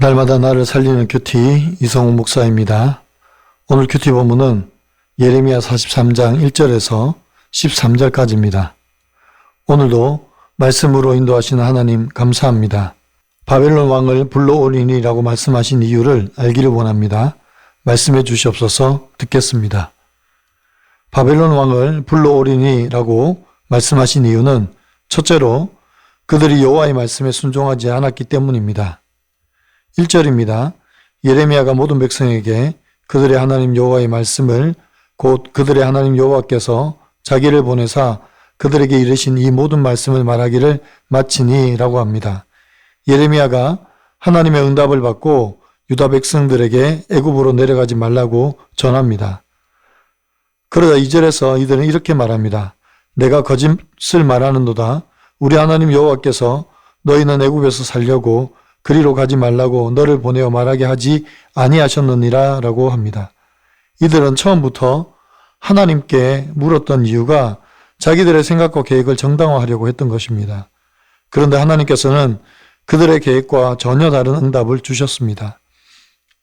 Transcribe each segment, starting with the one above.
날마다 나를 살리는 큐티 이성우 목사입니다. 오늘 큐티 본문은 예레미야 43장 1절에서 13절까지입니다. 오늘도 말씀으로 인도하시는 하나님 감사합니다. 바벨론 왕을 불러오리니라고 말씀하신 이유를 알기를 원합니다. 말씀해 주시옵소서 듣겠습니다. 바벨론 왕을 불러오리니라고 말씀하신 이유는 첫째로 그들이 여호와의 말씀에 순종하지 않았기 때문입니다. 1절입니다. 예레미야가 모든 백성에게 그들의 하나님 여호와의 말씀을 곧 그들의 하나님 여호와께서 자기를 보내사 그들에게 이르신 이 모든 말씀을 말하기를 마치니라고 합니다. 예레미야가 하나님의 응답을 받고 유다 백성들에게 애굽으로 내려가지 말라고 전합니다. 그러다 2절에서 이들은 이렇게 말합니다. 내가 거짓을 말하는도다. 우리 하나님 여호와께서 너희는 애굽에서 살려고 그리로 가지 말라고 너를 보내어 말하게 하지 아니하셨느니라 라고 합니다. 이들은 처음부터 하나님께 물었던 이유가 자기들의 생각과 계획을 정당화하려고 했던 것입니다. 그런데 하나님께서는 그들의 계획과 전혀 다른 응답을 주셨습니다.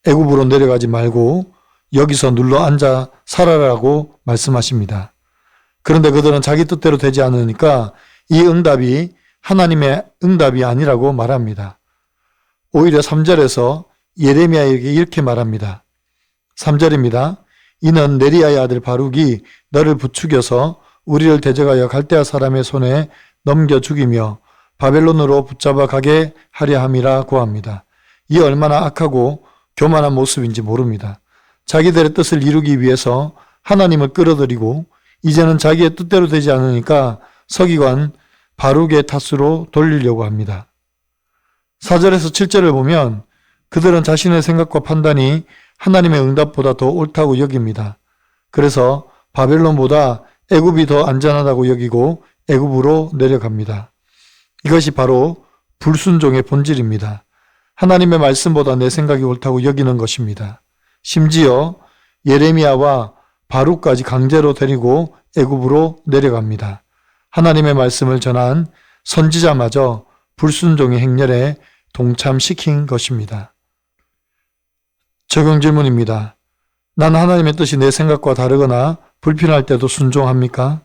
애굽으로 내려가지 말고 여기서 눌러 앉아 살아라고 말씀하십니다. 그런데 그들은 자기 뜻대로 되지 않으니까 이 응답이 하나님의 응답이 아니라고 말합니다. 오히려 3절에서 예레미야에게 이렇게 말합니다. 3절입니다. 이는 네리야의 아들 바룩이 너를 부추겨서 우리를 대적하여 갈대아 사람의 손에 넘겨 죽이며 바벨론으로 붙잡아 가게 하려 함이라 고합니다. 이 얼마나 악하고 교만한 모습인지 모릅니다. 자기들의 뜻을 이루기 위해서 하나님을 끌어들이고 이제는 자기의 뜻대로 되지 않으니까 서기관 바룩의 탓으로 돌리려고 합니다. 4절에서 7절을 보면 그들은 자신의 생각과 판단이 하나님의 응답보다 더 옳다고 여깁니다. 그래서 바벨론보다 애굽이 더 안전하다고 여기고 애굽으로 내려갑니다. 이것이 바로 불순종의 본질입니다. 하나님의 말씀보다 내 생각이 옳다고 여기는 것입니다. 심지어 예레미야와 바룩까지 강제로 데리고 애굽으로 내려갑니다. 하나님의 말씀을 전한 선지자마저 불순종의 행렬에 동참시킨 것입니다. 적용 질문입니다. 난 하나님의 뜻이 내 생각과 다르거나 불필요할 때도 순종합니까?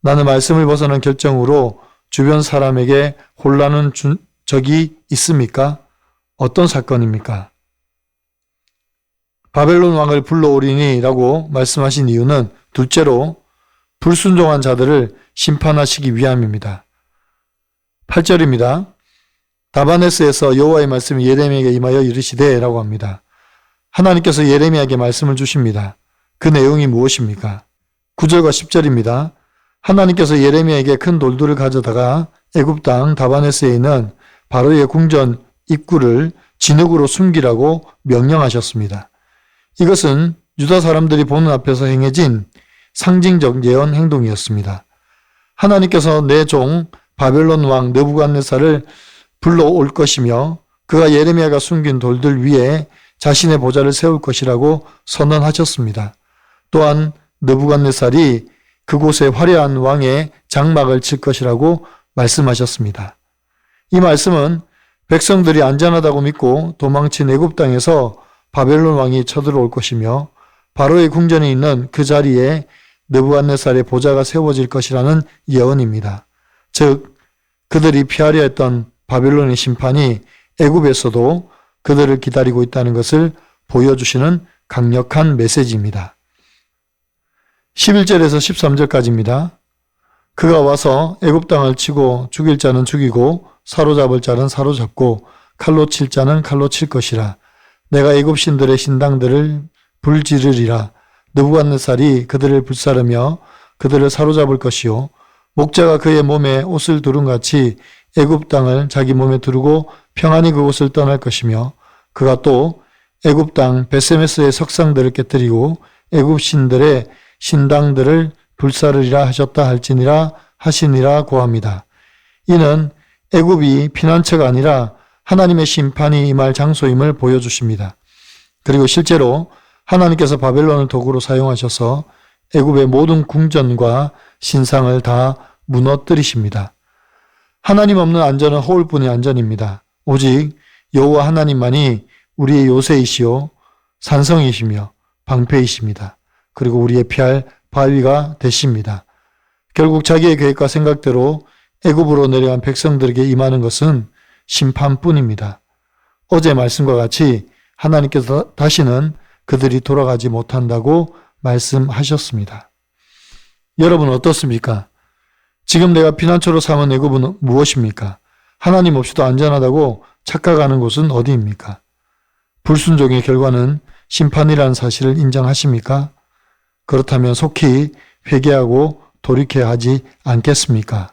나는 말씀을 벗어난 결정으로 주변 사람에게 혼란을 준 적이 있습니까? 어떤 사건입니까? 바벨론 왕을 불러오리니라고 말씀하신 이유는 둘째로 불순종한 자들을 심판하시기 위함입니다. 8절입니다. 다바네스에서 여호와의 말씀이 예레미야에게 임하여 이르시되라고 합니다. 하나님께서 예레미야에게 말씀을 주십니다. 그 내용이 무엇입니까? 9절과 10절입니다. 하나님께서 예레미야에게 큰 돌들을 가져다가 애굽 땅 다바네스에 있는 바로의 궁전 입구를 진흙으로 숨기라고 명령하셨습니다. 이것은 유다 사람들이 보는 앞에서 행해진 상징적 예언 행동이었습니다. 하나님께서 내 종 바벨론 왕 느부갓네살을 불러올 것이며 그가 예레미야가 숨긴 돌들 위에 자신의 보좌를 세울 것이라고 선언하셨습니다. 또한 느부갓네살이 그곳에 화려한 왕의 장막을 칠 것이라고 말씀하셨습니다. 이 말씀은 백성들이 안전하다고 믿고 도망친 애굽 땅에서 바벨론 왕이 쳐들어올 것이며 바로의 궁전에 있는 그 자리에 느부갓네살의 보좌가 세워질 것이라는 예언입니다. 즉 그들이 피하려 했던 바벨론의 심판이 애굽에서도 그들을 기다리고 있다는 것을 보여주시는 강력한 메시지입니다. 11절에서 13절까지입니다. 그가 와서 애굽 땅을 치고 죽일 자는 죽이고 사로잡을 자는 사로잡고 칼로 칠 자는 칼로 칠 것이라. 내가 애굽 신들의 신당들을 불지르리라. 느부갓네살이 그들을 불사르며 그들을 사로잡을 것이요 목자가 그의 몸에 옷을 두른 같이 애굽 땅을 자기 몸에 두르고 평안히 그곳을 떠날 것이며 그가 또 애굽 땅 베세메스의 석상들을 깨뜨리고 애굽 신들의 신당들을 불사르리라 하셨다 할지니라 하시니라 고합니다. 이는 애굽이 피난처가 아니라 하나님의 심판이 임할 장소임을 보여주십니다. 그리고 실제로 하나님께서 바벨론을 도구로 사용하셔서 애굽의 모든 궁전과 신상을 다 무너뜨리십니다. 하나님 없는 안전은 허울뿐의 안전입니다. 오직 여호와 하나님만이 우리의 요새이시요 산성이시며 방패이십니다. 그리고 우리의 피할 바위가 되십니다. 결국 자기의 계획과 생각대로 애굽으로 내려간 백성들에게 임하는 것은 심판뿐입니다. 어제 말씀과 같이 하나님께서 다시는 그들이 돌아가지 못한다고 말씀하셨습니다. 여러분 어떻습니까? 지금 내가 피난처로 삼은 애굽은 무엇입니까? 하나님 없이도 안전하다고 착각하는 곳은 어디입니까? 불순종의 결과는 심판이라는 사실을 인정하십니까? 그렇다면 속히 회개하고 돌이켜야 하지 않겠습니까?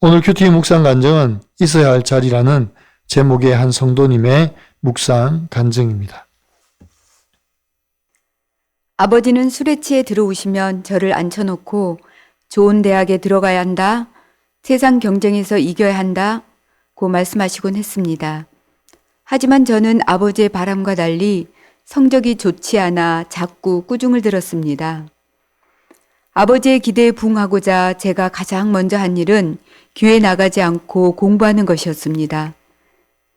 오늘 큐티 묵상 간증은 있어야 할 자리라는 제목의 한 성도님의 묵상 간증입니다. 아버지는 취해 들어오시면 저를 앉혀놓고 좋은 대학에 들어가야 한다. 세상 경쟁에서 이겨야 한다. 고 말씀하시곤 했습니다. 하지만 저는 아버지의 바람과 달리 성적이 좋지 않아 자꾸 꾸중을 들었습니다. 아버지의 기대에 부응하고자 제가 가장 먼저 한 일은 교회 나가지 않고 공부하는 것이었습니다.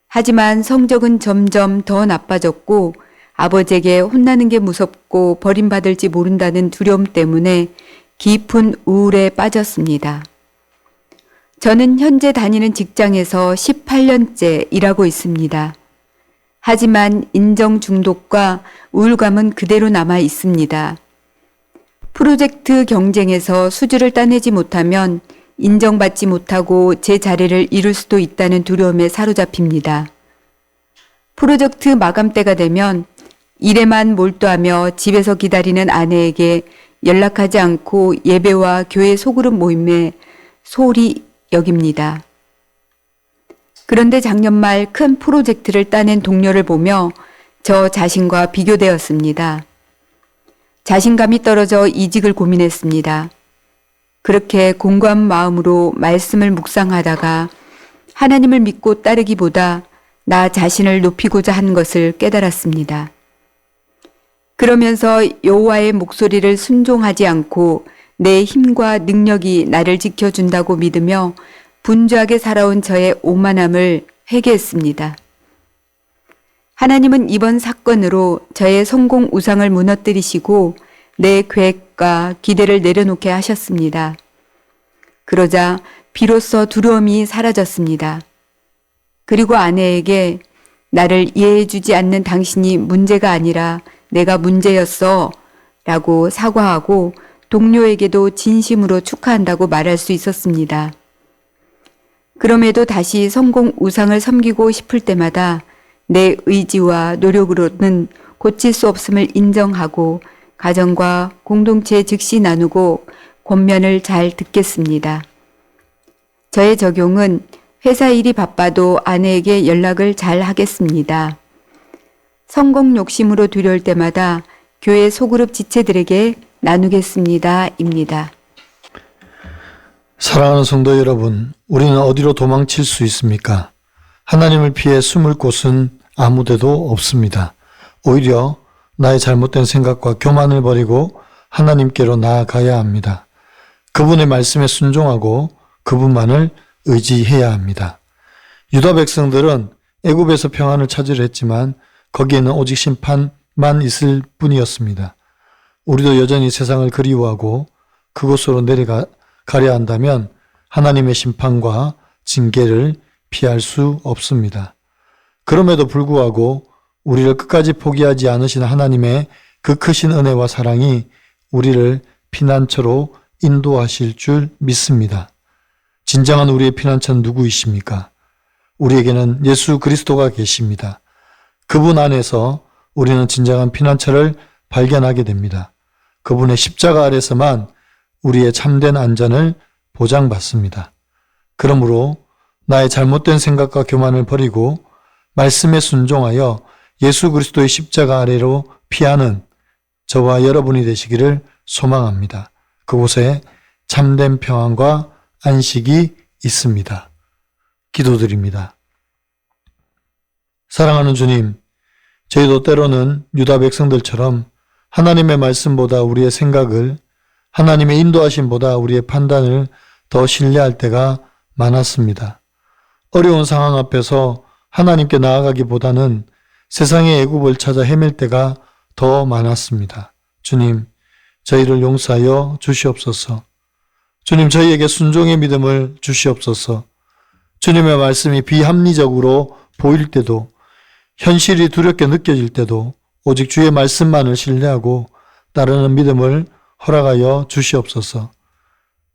하지만 성적은 점점 더 나빠졌고 아버지에게 혼나는 게 무섭고 버림받을지 모른다는 두려움 때문에 깊은 우울에 빠졌습니다. 저는 현재 다니는 직장에서 18년째 일하고 있습니다. 하지만 인정 중독과 우울감은 그대로 남아 있습니다. 프로젝트 경쟁에서 수주를 따내지 못하면 인정받지 못하고 제 자리를 이룰 수도 있다는 두려움에 사로잡힙니다. 프로젝트 마감 때가 되면 일에만 몰두하며 집에서 기다리는 아내에게 연락하지 않고 예배와 교회 소그룹 모임에 소홀히 여깁니다. 그런데 작년 말 큰 프로젝트를 따낸 동료를 보며 저 자신과 비교되었습니다. 자신감이 떨어져 이직을 고민했습니다. 그렇게 공고한 마음으로 말씀을 묵상하다가 하나님을 믿고 따르기보다 나 자신을 높이고자 한 것을 깨달았습니다. 그러면서 여호와의 목소리를 순종하지 않고 내 힘과 능력이 나를 지켜준다고 믿으며 분주하게 살아온 저의 오만함을 회개했습니다. 하나님은 이번 사건으로 저의 성공 우상을 무너뜨리시고 내 계획과 기대를 내려놓게 하셨습니다. 그러자 비로소 두려움이 사라졌습니다. 그리고 아내에게 나를 이해해주지 않는 당신이 문제가 아니라 내가 문제였어 라고 사과하고 동료에게도 진심으로 축하한다고 말할 수 있었습니다. 그럼에도 다시 성공 우상을 섬기고 싶을 때마다 내 의지와 노력으로는 고칠 수 없음을 인정하고 가정과 공동체 즉시 나누고 권면을 잘 듣겠습니다. 저의 적용은 회사 일이 바빠도 아내에게 연락을 잘 하겠습니다. 성공 욕심으로 두려울 때마다 교회 소그룹 지체들에게 나누겠습니다. 입니다. 사랑하는 성도 여러분, 우리는 어디로 도망칠 수 있습니까? 하나님을 피해 숨을 곳은 아무데도 없습니다. 오히려 나의 잘못된 생각과 교만을 버리고 하나님께로 나아가야 합니다. 그분의 말씀에 순종하고 그분만을 의지해야 합니다. 유다 백성들은 애굽에서 평안을 찾으려 했지만 거기에는 오직 심판만 있을 뿐이었습니다. 우리도 여전히 세상을 그리워하고 그곳으로 내려가 가려 한다면 하나님의 심판과 징계를 피할 수 없습니다. 그럼에도 불구하고 우리를 끝까지 포기하지 않으신 하나님의 그 크신 은혜와 사랑이 우리를 피난처로 인도하실 줄 믿습니다. 진정한 우리의 피난처는 누구이십니까? 우리에게는 예수 그리스도가 계십니다. 그분 안에서 우리는 진정한 피난처를 발견하게 됩니다. 그분의 십자가 아래서만 우리의 참된 안전을 보장받습니다. 그러므로 나의 잘못된 생각과 교만을 버리고 말씀에 순종하여 예수 그리스도의 십자가 아래로 피하는 저와 여러분이 되시기를 소망합니다. 그곳에 참된 평안과 안식이 있습니다. 기도드립니다. 사랑하는 주님, 저희도 때로는 유다 백성들처럼 하나님의 말씀보다 우리의 생각을 하나님의 인도하심보다 우리의 판단을 더 신뢰할 때가 많았습니다. 어려운 상황 앞에서 하나님께 나아가기보다는 세상의 애굽을 찾아 헤맬 때가 더 많았습니다. 주님, 저희를 용서하여 주시옵소서. 주님, 저희에게 순종의 믿음을 주시옵소서. 주님의 말씀이 비합리적으로 보일 때도, 현실이 두렵게 느껴질 때도, 오직 주의 말씀만을 신뢰하고 따르는 믿음을 허락하여 주시옵소서.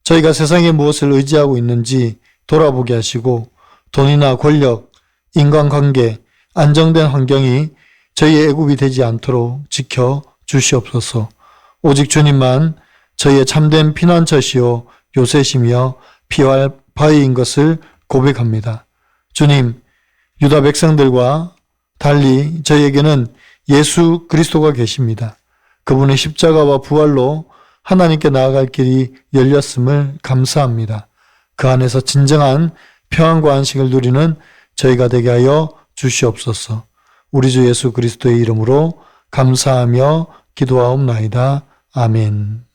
저희가 세상에 무엇을 의지하고 있는지 돌아보게 하시고, 돈이나 권력, 인간관계, 안정된 환경이 저희의 애굽이 되지 않도록 지켜 주시옵소서. 오직 주님만 저희의 참된 피난처시요 요새시며 피할 바위인 것을 고백합니다. 주님, 유다 백성들과 달리 저희에게는 예수 그리스도가 계십니다. 그분의 십자가와 부활로 하나님께 나아갈 길이 열렸음을 감사합니다. 그 안에서 진정한 평안과 안식을 누리는 저희가 되게 하여 주시옵소서. 우리 주 예수 그리스도의 이름으로 감사하며 기도하옵나이다. 아멘.